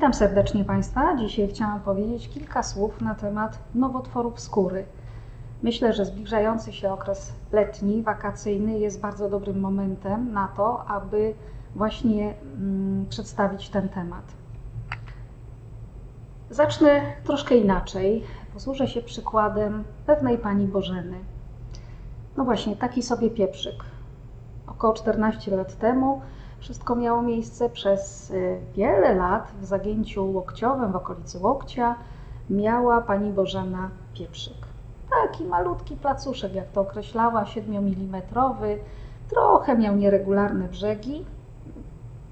Witam serdecznie Państwa. Dzisiaj chciałam powiedzieć kilka słów na temat nowotworów skóry. Myślę, że zbliżający się okres letni, wakacyjny jest bardzo dobrym momentem na to, aby właśnie mm, przedstawić ten temat. Zacznę troszkę inaczej. Posłużę się przykładem pewnej pani Bożeny. No właśnie, taki sobie pieprzyk. Około 14 lat temu wszystko miało miejsce przez y, wiele lat w zagięciu łokciowym, w okolicy łokcia. Miała pani Bożena pieprzyk. Taki malutki placuszek, jak to określała, 7 mm. Trochę miał nieregularne brzegi.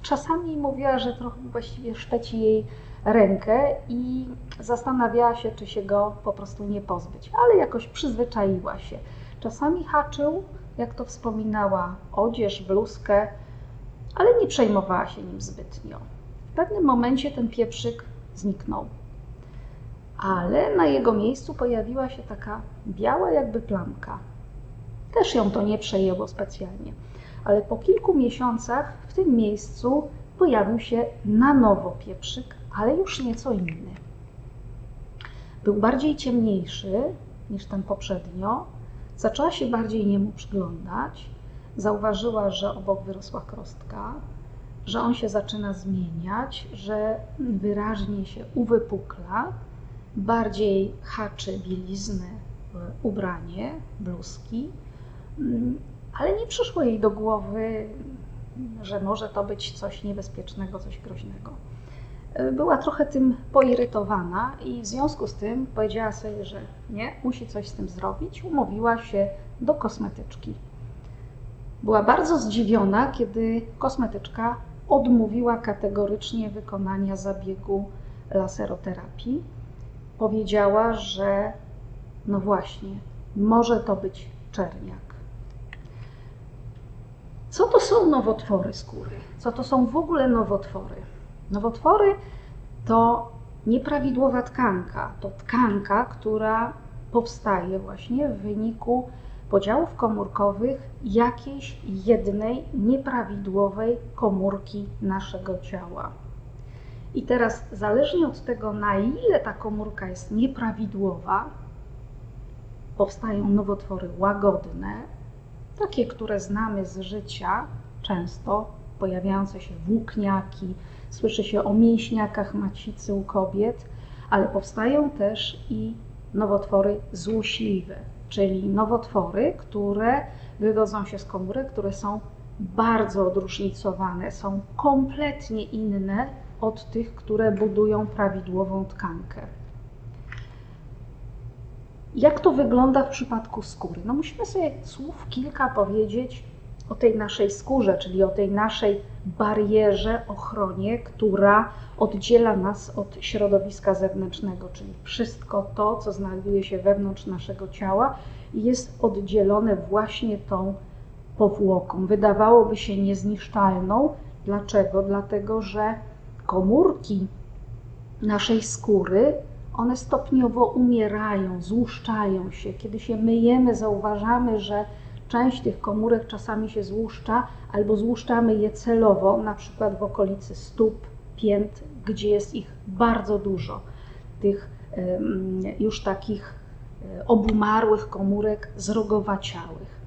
Czasami mówiła, że trochę właściwie szteci jej rękę i zastanawiała się, czy się go po prostu nie pozbyć, ale jakoś przyzwyczaiła się. Czasami haczył, jak to wspominała, odzież, bluzkę, ale nie przejmowała się nim zbytnio. W pewnym momencie ten pieprzyk zniknął, ale na jego miejscu pojawiła się taka biała jakby plamka. Też ją to nie przejęło specjalnie, ale po kilku miesiącach w tym miejscu pojawił się na nowo pieprzyk, ale już nieco inny. Był bardziej ciemniejszy niż ten poprzednio. Zaczęła się bardziej niemu przyglądać zauważyła, że obok wyrosła krostka, że on się zaczyna zmieniać, że wyraźnie się uwypukla, bardziej haczy bieliznę, ubranie, bluzki, mm, ale nie przyszło jej do głowy, że może to być coś niebezpiecznego, coś groźnego. Była trochę tym poirytowana i w związku z tym powiedziała sobie, że nie, musi coś z tym zrobić. Umówiła się do kosmetyczki. Była bardzo zdziwiona, kiedy kosmetyczka odmówiła kategorycznie wykonania zabiegu laseroterapii. Powiedziała, że no właśnie, może to być czerniak. Co to są nowotwory skóry? Co to są w ogóle nowotwory? Nowotwory to nieprawidłowa tkanka. To tkanka, która powstaje właśnie w wyniku podziałów komórkowych jakiejś jednej nieprawidłowej komórki naszego ciała. I teraz, zależnie od tego, na ile ta komórka jest nieprawidłowa, powstają nowotwory łagodne, takie, które znamy z życia, często pojawiające się włókniaki, słyszy się o mięśniakach macicy u kobiet, ale powstają też i nowotwory złośliwe, czyli nowotwory, które wywodzą się z komórek, które są bardzo odróżnicowane, są kompletnie inne od tych, które budują prawidłową tkankę. Jak to wygląda w przypadku skóry? No musimy sobie słów kilka powiedzieć o tej naszej skórze, czyli o tej naszej barierze, ochronie, która oddziela nas od środowiska zewnętrznego, czyli wszystko to, co znajduje się wewnątrz naszego ciała, jest oddzielone właśnie tą powłoką. Wydawałoby się niezniszczalną. Dlaczego? Dlatego, że komórki naszej skóry, one stopniowo umierają, złuszczają się. Kiedy się myjemy, zauważamy, że część tych komórek czasami się złuszcza, albo złuszczamy je celowo, na przykład w okolicy stóp, pięt, gdzie jest ich bardzo dużo, tych już takich e, obumarłych komórek zrogowaciałych.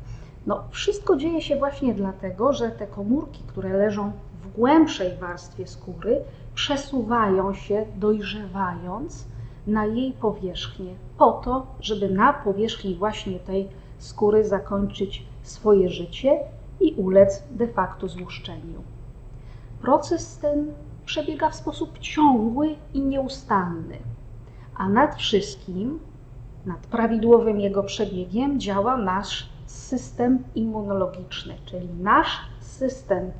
No, wszystko dzieje się właśnie dlatego, że te komórki, które leżą w głębszej warstwie skóry, przesuwają się, dojrzewając na jej powierzchnię, po to, żeby na powierzchni właśnie tej skóry zakończyć swoje życie i ulec de facto złuszczeniu. Proces ten przebiega w sposób ciągły i nieustanny, a nad wszystkim, nad prawidłowym jego przebiegiem działa nasz system immunologiczny, czyli nasz system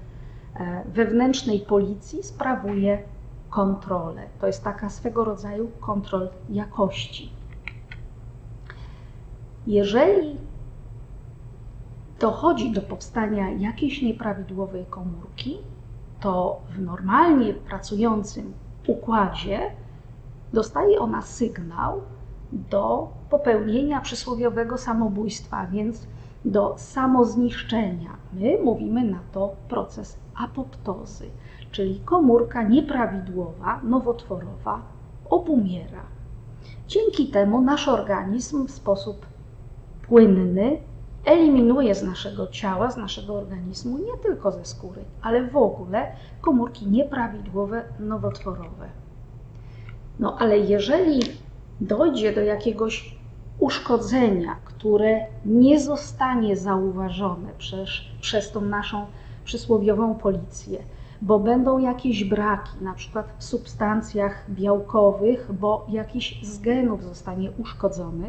e, wewnętrznej policji sprawuje kontrolę. To jest taka swego rodzaju kontrol jakości. Jeżeli dochodzi do powstania jakiejś nieprawidłowej komórki, to w normalnie pracującym układzie dostaje ona sygnał do popełnienia przysłowiowego samobójstwa, więc do samozniszczenia. My mówimy na to proces apoptozy, czyli komórka nieprawidłowa, nowotworowa obumiera. Dzięki temu nasz organizm w sposób płynny eliminuje z naszego ciała, z naszego organizmu, nie tylko ze skóry, ale w ogóle komórki nieprawidłowe, nowotworowe. No ale jeżeli dojdzie do jakiegoś uszkodzenia, które nie zostanie zauważone przez, przez tą naszą przysłowiową policję, bo będą jakieś braki, na przykład w substancjach białkowych, bo jakiś z genów zostanie uszkodzony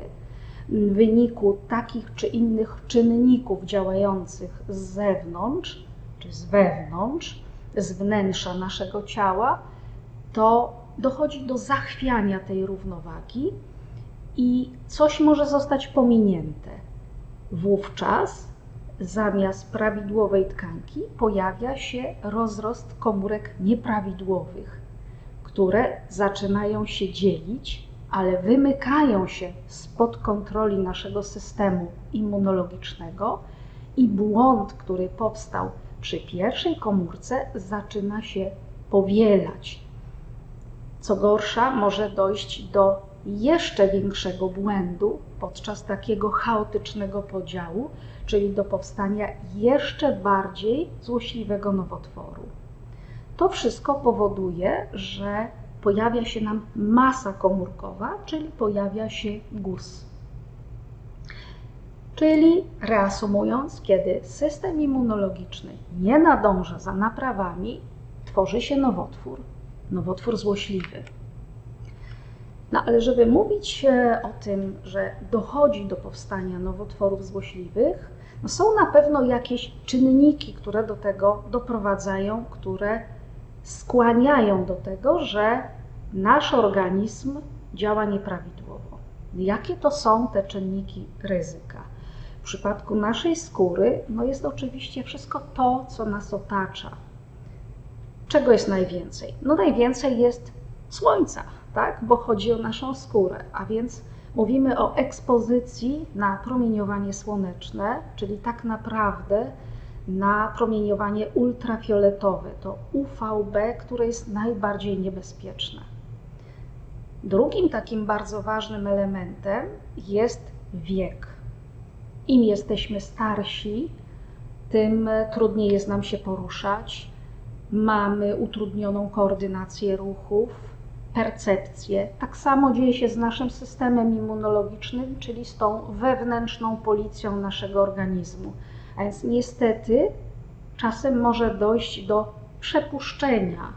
w wyniku takich czy innych czynników działających z zewnątrz czy z wewnątrz, z wnętrza naszego ciała, to dochodzi do zachwiania tej równowagi i coś może zostać pominięte. Wówczas zamiast prawidłowej tkanki pojawia się rozrost komórek nieprawidłowych, które zaczynają się dzielić, ale wymykają się spod kontroli naszego systemu immunologicznego i błąd, który powstał przy pierwszej komórce, zaczyna się powielać. Co gorsza, może dojść do jeszcze większego błędu podczas takiego chaotycznego podziału, czyli do powstania jeszcze bardziej złośliwego nowotworu. To wszystko powoduje, że pojawia się nam masa komórkowa, czyli pojawia się guz. Czyli reasumując, kiedy system immunologiczny nie nadąża za naprawami, tworzy się nowotwór, nowotwór złośliwy. No ale żeby mówić e, o tym, że dochodzi do powstania nowotworów złośliwych, no są na pewno jakieś czynniki, które do tego doprowadzają, które skłaniają do tego, że nasz organizm działa nieprawidłowo. Jakie to są te czynniki ryzyka? W przypadku naszej skóry no jest oczywiście wszystko to, co nas otacza. Czego jest najwięcej? No najwięcej jest słońca, tak? bo chodzi o naszą skórę, a więc mówimy o ekspozycji na promieniowanie słoneczne, czyli tak naprawdę na promieniowanie ultrafioletowe, to UVB, które jest najbardziej niebezpieczne. Drugim takim bardzo ważnym elementem jest wiek. Im jesteśmy starsi, tym trudniej jest nam się poruszać, mamy utrudnioną koordynację ruchów, percepcję. Tak samo dzieje się z naszym systemem immunologicznym, czyli z tą wewnętrzną policją naszego organizmu. A więc niestety czasem może dojść do przepuszczenia,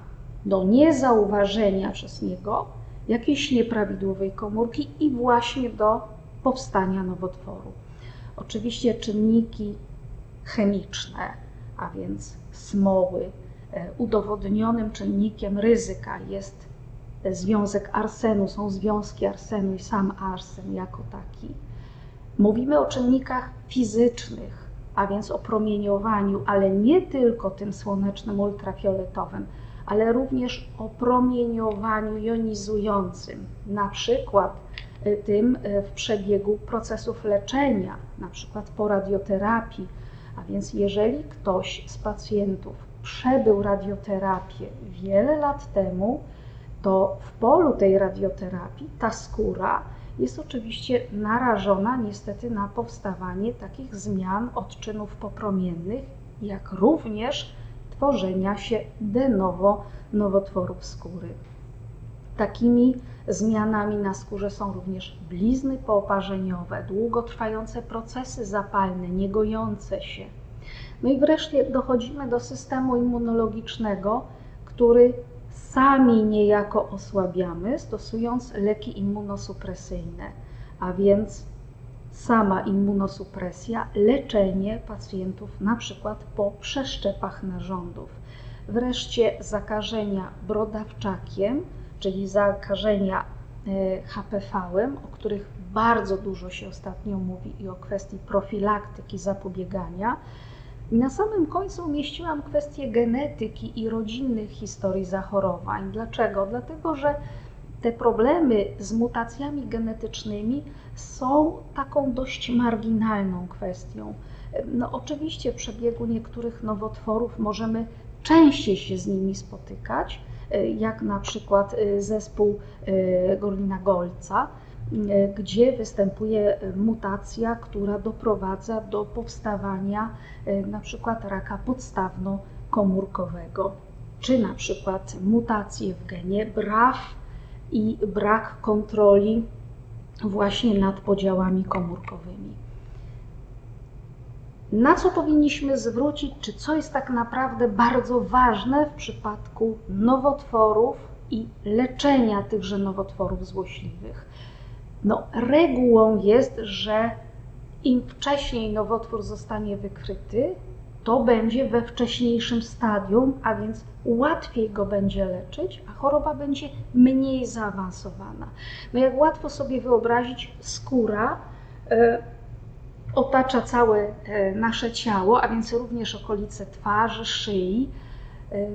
do niezauważenia przez niego jakiejś nieprawidłowej komórki i właśnie do powstania nowotworu. Oczywiście czynniki chemiczne, a więc smoły, e, udowodnionym czynnikiem ryzyka jest związek arsenu, są związki arsenu i sam arsen jako taki. Mówimy o czynnikach fizycznych, a więc o promieniowaniu, ale nie tylko tym słonecznym ultrafioletowym, ale również o promieniowaniu jonizującym, na przykład y, tym y, w przebiegu procesów leczenia, na przykład po radioterapii. A więc jeżeli ktoś z pacjentów przebył radioterapię wiele lat temu, to w polu tej radioterapii ta skóra jest oczywiście narażona niestety na powstawanie takich zmian odczynów popromiennych, jak również tworzenia się de novo nowotworów skóry. Takimi zmianami na skórze są również blizny pooparzeniowe, długotrwające procesy zapalne, niegojące się. No i wreszcie dochodzimy do systemu immunologicznego, który sami niejako osłabiamy, stosując leki immunosupresyjne, a więc sama immunosupresja, leczenie pacjentów na przykład po przeszczepach narządów. Wreszcie zakażenia brodawczakiem, czyli zakażenia e, HPV, o których bardzo dużo się ostatnio mówi i o kwestii profilaktyki, zapobiegania. I na samym końcu umieściłam kwestię genetyki i rodzinnych historii zachorowań. Dlaczego? Dlatego, że te problemy z mutacjami genetycznymi są taką dość marginalną kwestią. No, oczywiście w przebiegu niektórych nowotworów możemy częściej się z nimi spotykać, jak na przykład zespół Gorlina-Golca, gdzie występuje mutacja, która doprowadza do powstawania na przykład raka podstawno-komórkowego, czy na przykład mutacje w genie BRAF i brak kontroli właśnie nad podziałami komórkowymi. Na co powinniśmy zwrócić, czy co jest tak naprawdę bardzo ważne w przypadku nowotworów i leczenia tychże nowotworów złośliwych? No, regułą jest, że im wcześniej nowotwór zostanie wykryty, to będzie we wcześniejszym stadium, a więc łatwiej go będzie leczyć, a choroba będzie mniej zaawansowana. No jak łatwo sobie wyobrazić, skóra y, otacza całe y, nasze ciało, a więc również okolice twarzy, szyi. Y,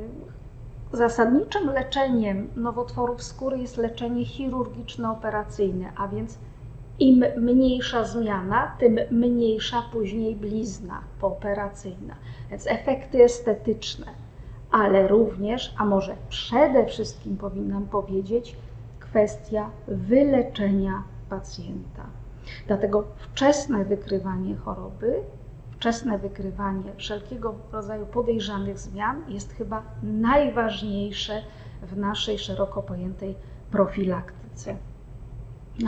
zasadniczym leczeniem nowotworów skóry jest leczenie chirurgiczno-operacyjne, a więc im mniejsza zmiana, tym mniejsza później blizna pooperacyjna. Więc efekty estetyczne, ale również, a może przede wszystkim powinnam powiedzieć, kwestia wyleczenia pacjenta. Dlatego wczesne wykrywanie choroby, wczesne wykrywanie wszelkiego rodzaju podejrzanych zmian jest chyba najważniejsze w naszej szeroko pojętej profilaktyce.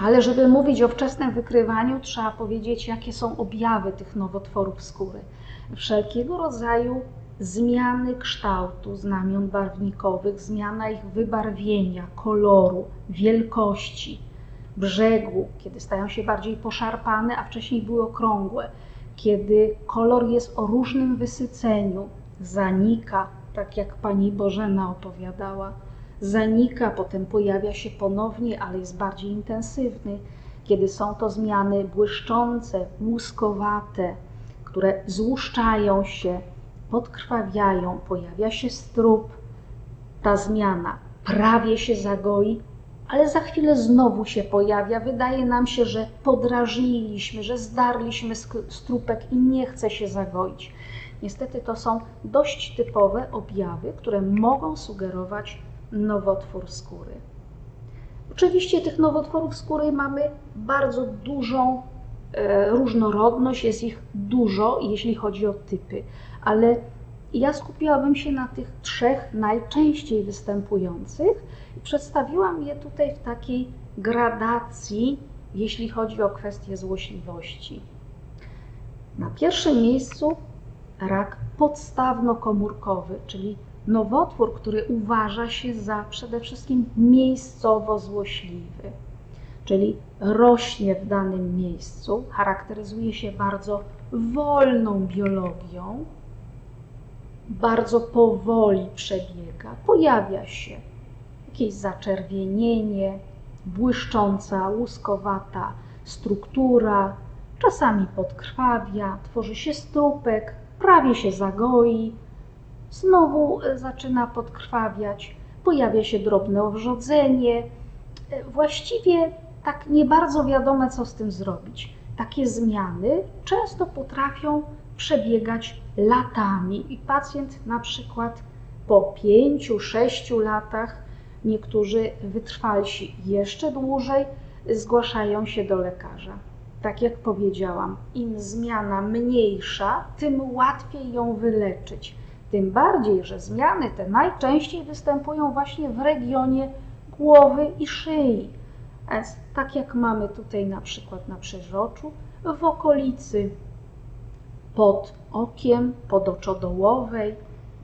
Ale żeby mówić o wczesnym wykrywaniu, trzeba powiedzieć, jakie są objawy tych nowotworów skóry. Wszelkiego rodzaju zmiany kształtu znamion barwnikowych, zmiana ich wybarwienia, koloru, wielkości, brzegu, kiedy stają się bardziej poszarpane, a wcześniej były okrągłe, kiedy kolor jest o różnym wysyceniu, zanika, tak jak pani Bożena opowiadała zanika, potem pojawia się ponownie, ale jest bardziej intensywny, kiedy są to zmiany błyszczące, łuskowate, które złuszczają się, podkrwawiają, pojawia się strup, ta zmiana prawie się zagoi, ale za chwilę znowu się pojawia. Wydaje nam się, że podrażniliśmy, że zdarliśmy strupek i nie chce się zagoić. Niestety to są dość typowe objawy, które mogą sugerować nowotwór skóry. Oczywiście tych nowotworów skóry mamy bardzo dużą e, różnorodność, jest ich dużo, jeśli chodzi o typy, ale ja skupiłabym się na tych trzech najczęściej występujących i przedstawiłam je tutaj w takiej gradacji, jeśli chodzi o kwestię złośliwości. Na pierwszym miejscu rak podstawno-komórkowy, czyli nowotwór, który uważa się za przede wszystkim miejscowo złośliwy, czyli rośnie w danym miejscu, charakteryzuje się bardzo wolną biologią, bardzo powoli przebiega, pojawia się jakieś zaczerwienienie, błyszcząca, łuskowata struktura, czasami podkrwawia, tworzy się strupek, prawie się zagoi, znowu e, zaczyna podkrwawiać, pojawia się drobne owrzodzenie. E, właściwie tak nie bardzo wiadomo, co z tym zrobić. Takie zmiany często potrafią przebiegać latami i pacjent na przykład po pięciu, sześciu latach, niektórzy wytrwalsi jeszcze dłużej, zgłaszają się do lekarza. Tak jak powiedziałam, im zmiana mniejsza, tym łatwiej ją wyleczyć. Tym bardziej, że zmiany te najczęściej występują właśnie w regionie głowy i szyi. Tak jak mamy tutaj na przykład na przeżoczu, w okolicy pod okiem, podoczodołowej,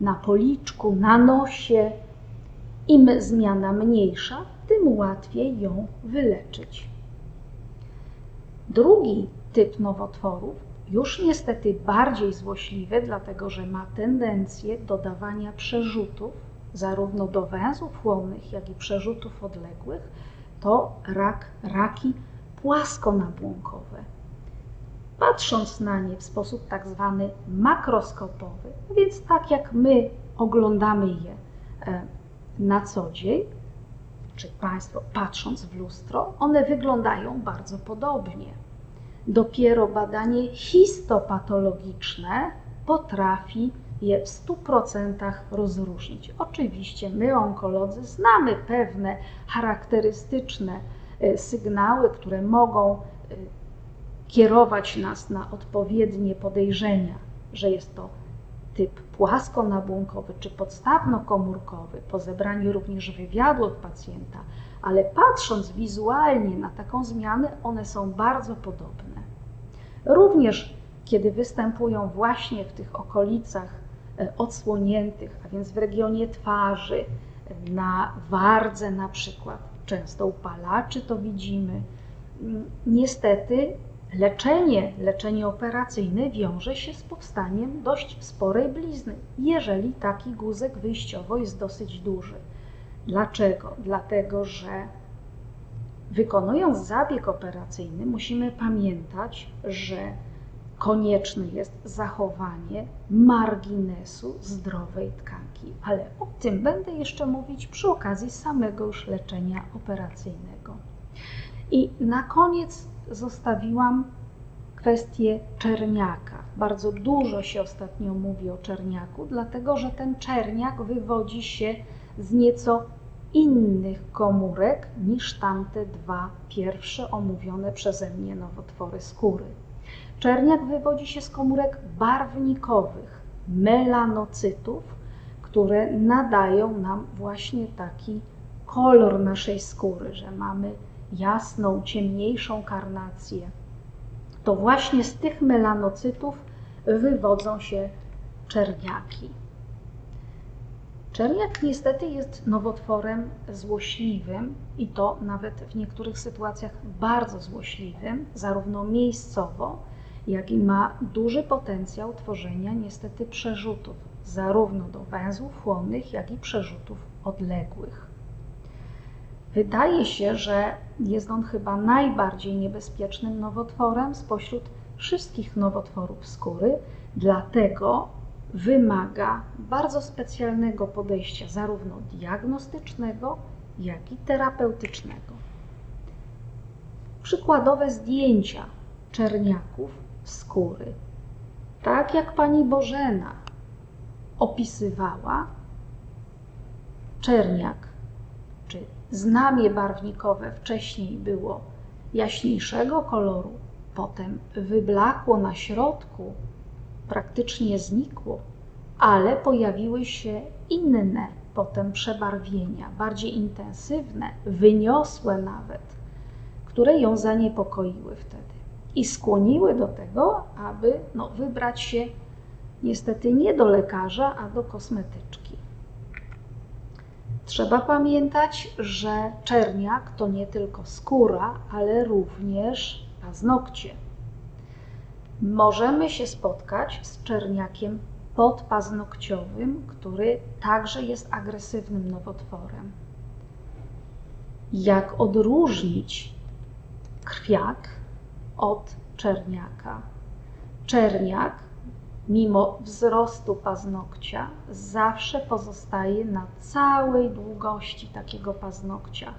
na policzku, na nosie. Im zmiana mniejsza, tym łatwiej ją wyleczyć. Drugi typ nowotworów już niestety bardziej złośliwy, dlatego że ma tendencję do dawania przerzutów, zarówno do węzłów chłonnych, jak i przerzutów odległych, to rak, raki płaskonabłonkowe. Patrząc na nie w sposób tak zwany makroskopowy, więc tak jak my oglądamy je e, na co dzień, czy Państwo patrząc w lustro, one wyglądają bardzo podobnie. Dopiero badanie histopatologiczne potrafi je w 100% rozróżnić. Oczywiście my, onkolodzy, znamy pewne charakterystyczne e, sygnały, które mogą e, kierować nas na odpowiednie podejrzenia, że jest to typ płaskonabłonkowy czy podstawno-komórkowy, po zebraniu również wywiadu od pacjenta, ale patrząc wizualnie na taką zmianę, one są bardzo podobne. Również kiedy występują właśnie w tych okolicach e, odsłoniętych, a więc w regionie twarzy, na wardze na przykład, często u palaczy to widzimy, mm, niestety Leczenie, leczenie operacyjne wiąże się z powstaniem dość sporej blizny, jeżeli taki guzek wyjściowo jest dosyć duży. Dlaczego? Dlatego, że wykonując zabieg operacyjny, musimy pamiętać, że konieczne jest zachowanie marginesu zdrowej tkanki, ale o tym będę jeszcze mówić przy okazji samego już leczenia operacyjnego. I na koniec zostawiłam kwestię czerniaka. Bardzo dużo się ostatnio mówi o czerniaku, dlatego że ten czerniak wywodzi się z nieco innych komórek niż tamte dwa pierwsze omówione przeze mnie nowotwory skóry. Czerniak wywodzi się z komórek barwnikowych, melanocytów, które nadają nam właśnie taki kolor naszej skóry, że mamy jasną, ciemniejszą karnację, to właśnie z tych melanocytów wywodzą się czerniaki. Czerniak niestety jest nowotworem złośliwym i to nawet w niektórych sytuacjach bardzo złośliwym, zarówno miejscowo, jak i ma duży potencjał tworzenia niestety przerzutów, zarówno do węzłów chłonnych, jak i przerzutów odległych. Wydaje się, że jest on chyba najbardziej niebezpiecznym nowotworem spośród wszystkich nowotworów skóry, dlatego wymaga bardzo specjalnego podejścia, zarówno diagnostycznego, jak i terapeutycznego. Przykładowe zdjęcia czerniaków skóry. Tak jak pani Bożena opisywała, czerniak znamie barwnikowe wcześniej było jaśniejszego koloru, potem wyblakło na środku, praktycznie znikło, ale pojawiły się inne potem przebarwienia, bardziej intensywne, wyniosłe nawet, które ją zaniepokoiły wtedy i skłoniły do tego, aby no, wybrać się niestety nie do lekarza, a do kosmetyczki. Trzeba pamiętać, że czerniak to nie tylko skóra, ale również paznokcie. Możemy się spotkać z czerniakiem podpaznokciowym, który także jest agresywnym nowotworem. Jak odróżnić krwiak od czerniaka? Czerniak mimo wzrostu paznokcia, zawsze pozostaje na całej długości takiego paznokcia.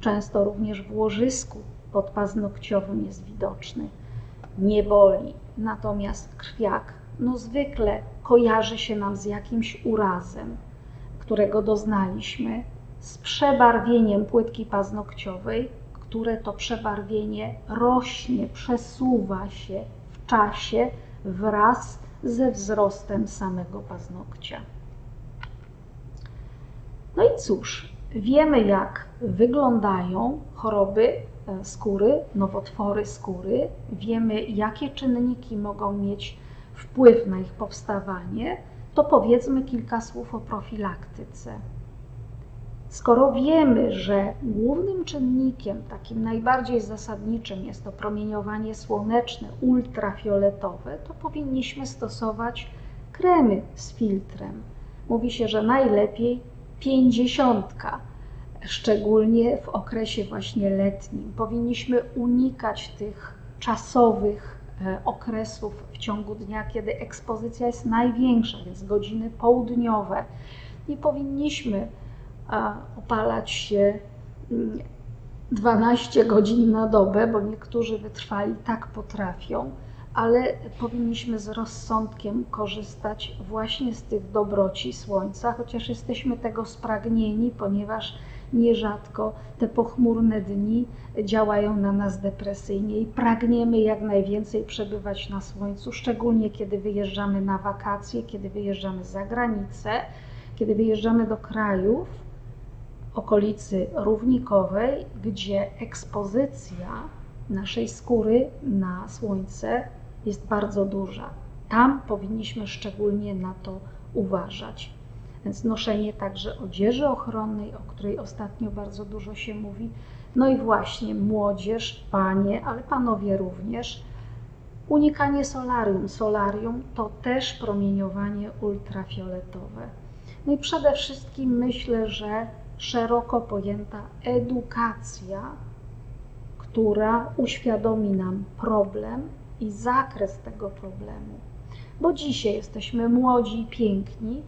Często również w łożysku podpaznokciowym jest widoczny. Nie boli, natomiast krwiak no zwykle kojarzy się nam z jakimś urazem, którego doznaliśmy, z przebarwieniem płytki paznokciowej, które to przebarwienie rośnie, przesuwa się w czasie wraz ze wzrostem samego paznokcia. No i cóż, wiemy jak wyglądają choroby e, skóry, nowotwory skóry, wiemy jakie czynniki mogą mieć wpływ na ich powstawanie, to powiedzmy kilka słów o profilaktyce. Skoro wiemy, że głównym czynnikiem, takim najbardziej zasadniczym jest to promieniowanie słoneczne, ultrafioletowe, to powinniśmy stosować kremy z filtrem. Mówi się, że najlepiej pięćdziesiątka, szczególnie w okresie właśnie letnim. Powinniśmy unikać tych czasowych e, okresów w ciągu dnia, kiedy ekspozycja jest największa, więc godziny południowe. Nie powinniśmy opalać się 12 godzin na dobę, bo niektórzy wytrwali tak potrafią, ale powinniśmy z rozsądkiem korzystać właśnie z tych dobroci słońca, chociaż jesteśmy tego spragnieni, ponieważ nierzadko te pochmurne dni działają na nas depresyjnie i pragniemy jak najwięcej przebywać na słońcu, szczególnie kiedy wyjeżdżamy na wakacje, kiedy wyjeżdżamy za granicę, kiedy wyjeżdżamy do krajów okolicy równikowej, gdzie ekspozycja naszej skóry na słońce jest bardzo duża. Tam powinniśmy szczególnie na to uważać. Więc noszenie także odzieży ochronnej, o której ostatnio bardzo dużo się mówi. No i właśnie młodzież, panie, ale panowie również. Unikanie solarium. Solarium to też promieniowanie ultrafioletowe. No i przede wszystkim myślę, że szeroko pojęta edukacja, która uświadomi nam problem i zakres tego problemu. Bo dzisiaj jesteśmy młodzi i piękni,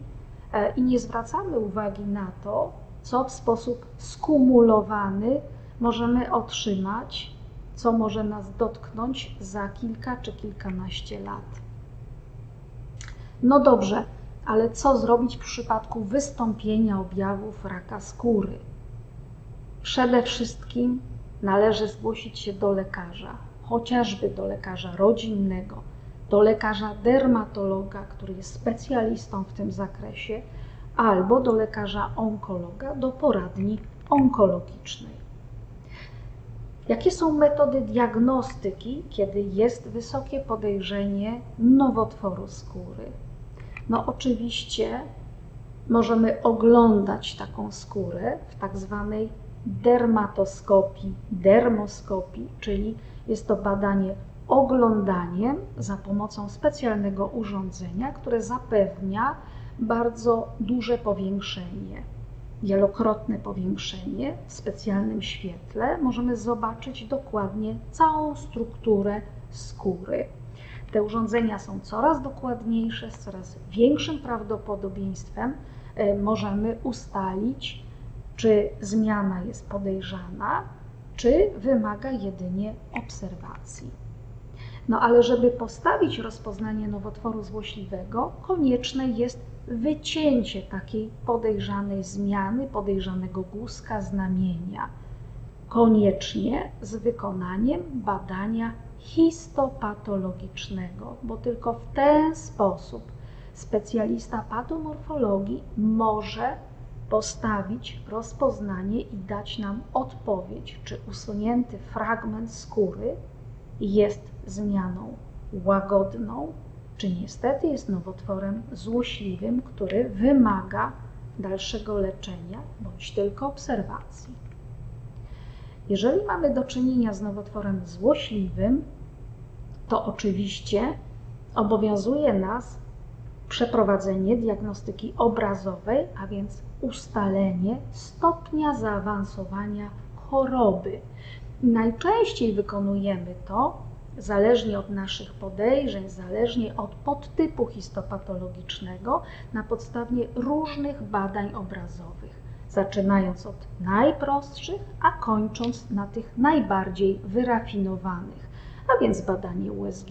E, i nie zwracamy uwagi na to, co w sposób skumulowany możemy otrzymać, co może nas dotknąć za kilka czy kilkanaście lat. No dobrze, ale co zrobić w przypadku wystąpienia objawów raka skóry? Przede wszystkim należy zgłosić się do lekarza, chociażby do lekarza rodzinnego do lekarza dermatologa, który jest specjalistą w tym zakresie, albo do lekarza onkologa, do poradni onkologicznej. Jakie są metody diagnostyki, kiedy jest wysokie podejrzenie nowotworu skóry? No, oczywiście możemy oglądać taką skórę w tak zwanej dermatoskopii, dermoskopii, czyli jest to badanie oglądaniem za pomocą specjalnego urządzenia, które zapewnia bardzo duże powiększenie. Wielokrotne powiększenie w specjalnym świetle możemy zobaczyć dokładnie całą strukturę skóry. Te urządzenia są coraz dokładniejsze, z coraz większym prawdopodobieństwem e, możemy ustalić, czy zmiana jest podejrzana, czy wymaga jedynie obserwacji. No ale żeby postawić rozpoznanie nowotworu złośliwego, konieczne jest wycięcie takiej podejrzanej zmiany, podejrzanego głuska, znamienia. Koniecznie z wykonaniem badania histopatologicznego, bo tylko w ten sposób specjalista patomorfologii może postawić rozpoznanie i dać nam odpowiedź, czy usunięty fragment skóry jest zmianą łagodną, czy niestety jest nowotworem złośliwym, który wymaga dalszego leczenia bądź tylko obserwacji. Jeżeli mamy do czynienia z nowotworem złośliwym, to oczywiście obowiązuje nas przeprowadzenie diagnostyki obrazowej, a więc ustalenie stopnia zaawansowania choroby. Najczęściej wykonujemy to zależnie od naszych podejrzeń, zależnie od podtypu histopatologicznego, na podstawie różnych badań obrazowych, zaczynając od najprostszych, a kończąc na tych najbardziej wyrafinowanych, a więc badanie USG,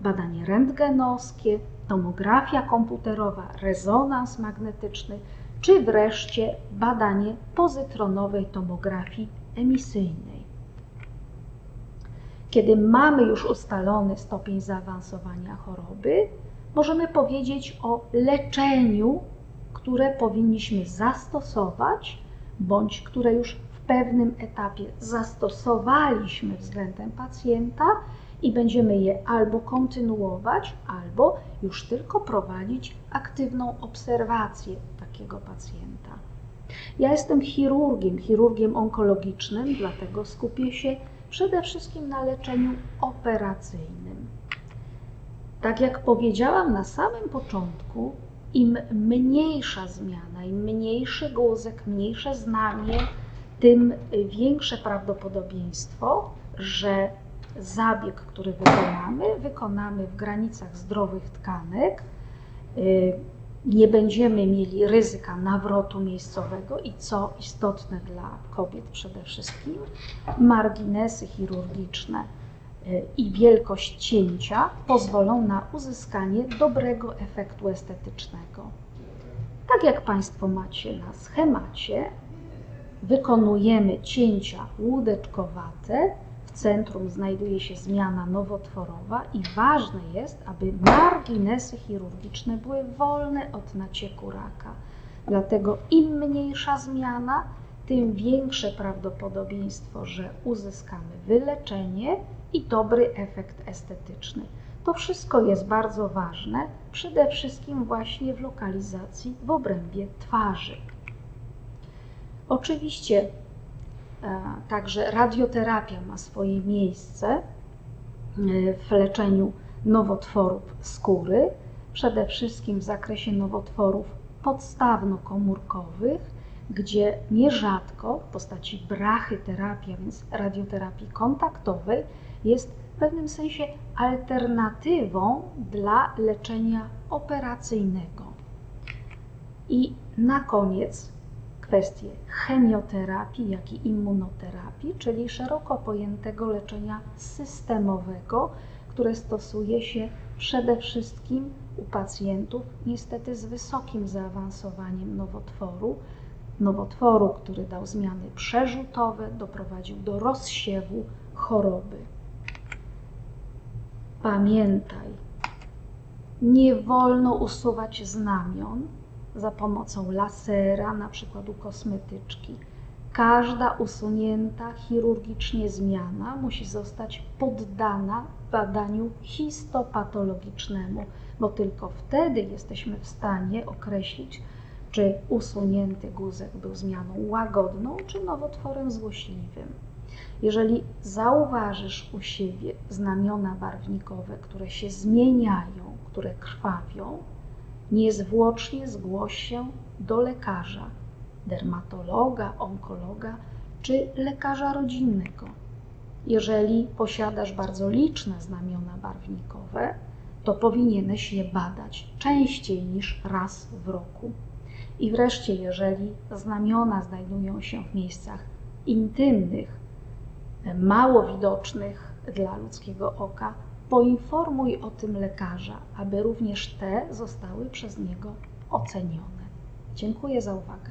badanie rentgenowskie, tomografia komputerowa, rezonans magnetyczny, czy wreszcie badanie pozytronowej tomografii emisyjnej. Kiedy mamy już ustalony stopień zaawansowania choroby, możemy powiedzieć o leczeniu, które powinniśmy zastosować, bądź które już pewnym etapie zastosowaliśmy względem pacjenta i będziemy je albo kontynuować, albo już tylko prowadzić aktywną obserwację takiego pacjenta. Ja jestem chirurgiem, chirurgiem onkologicznym, dlatego skupię się przede wszystkim na leczeniu operacyjnym. Tak jak powiedziałam na samym początku, im mniejsza zmiana, im mniejszy guzek, mniejsze znamie, tym większe prawdopodobieństwo, że zabieg, który wykonamy, wykonamy w granicach zdrowych tkanek, y, nie będziemy mieli ryzyka nawrotu miejscowego i co istotne dla kobiet przede wszystkim, marginesy chirurgiczne y, i wielkość cięcia pozwolą na uzyskanie dobrego efektu estetycznego. Tak jak Państwo macie na schemacie, wykonujemy cięcia łódeczkowate. W centrum znajduje się zmiana nowotworowa i ważne jest, aby marginesy chirurgiczne były wolne od nacieku raka. Dlatego im mniejsza zmiana, tym większe prawdopodobieństwo, że uzyskamy wyleczenie i dobry efekt estetyczny. To wszystko jest bardzo ważne, przede wszystkim właśnie w lokalizacji w obrębie twarzy. Oczywiście e, także radioterapia ma swoje miejsce e, w leczeniu nowotworów skóry, przede wszystkim w zakresie nowotworów podstawno-komórkowych, gdzie nierzadko w postaci brachyterapii, a więc radioterapii kontaktowej, jest w pewnym sensie alternatywą dla leczenia operacyjnego. I na koniec kwestie chemioterapii, jak i immunoterapii, czyli szeroko pojętego leczenia systemowego, które stosuje się przede wszystkim u pacjentów niestety z wysokim zaawansowaniem nowotworu, nowotworu, który dał zmiany przerzutowe, doprowadził do rozsiewu choroby. Pamiętaj, nie wolno usuwać znamion za pomocą lasera, na przykład u kosmetyczki. Każda usunięta chirurgicznie zmiana musi zostać poddana badaniu histopatologicznemu, bo tylko wtedy jesteśmy w stanie określić, czy usunięty guzek był zmianą łagodną, czy nowotworem złośliwym. Jeżeli zauważysz u siebie znamiona barwnikowe, które się zmieniają, które krwawią, niezwłocznie zgłoś się do lekarza, dermatologa, onkologa czy lekarza rodzinnego. Jeżeli posiadasz bardzo liczne znamiona barwnikowe, to powinieneś je badać częściej niż raz w roku. I wreszcie, jeżeli znamiona znajdują się w miejscach intymnych, mało widocznych dla ludzkiego oka, poinformuj o tym lekarza, aby również te zostały przez niego ocenione. Dziękuję za uwagę.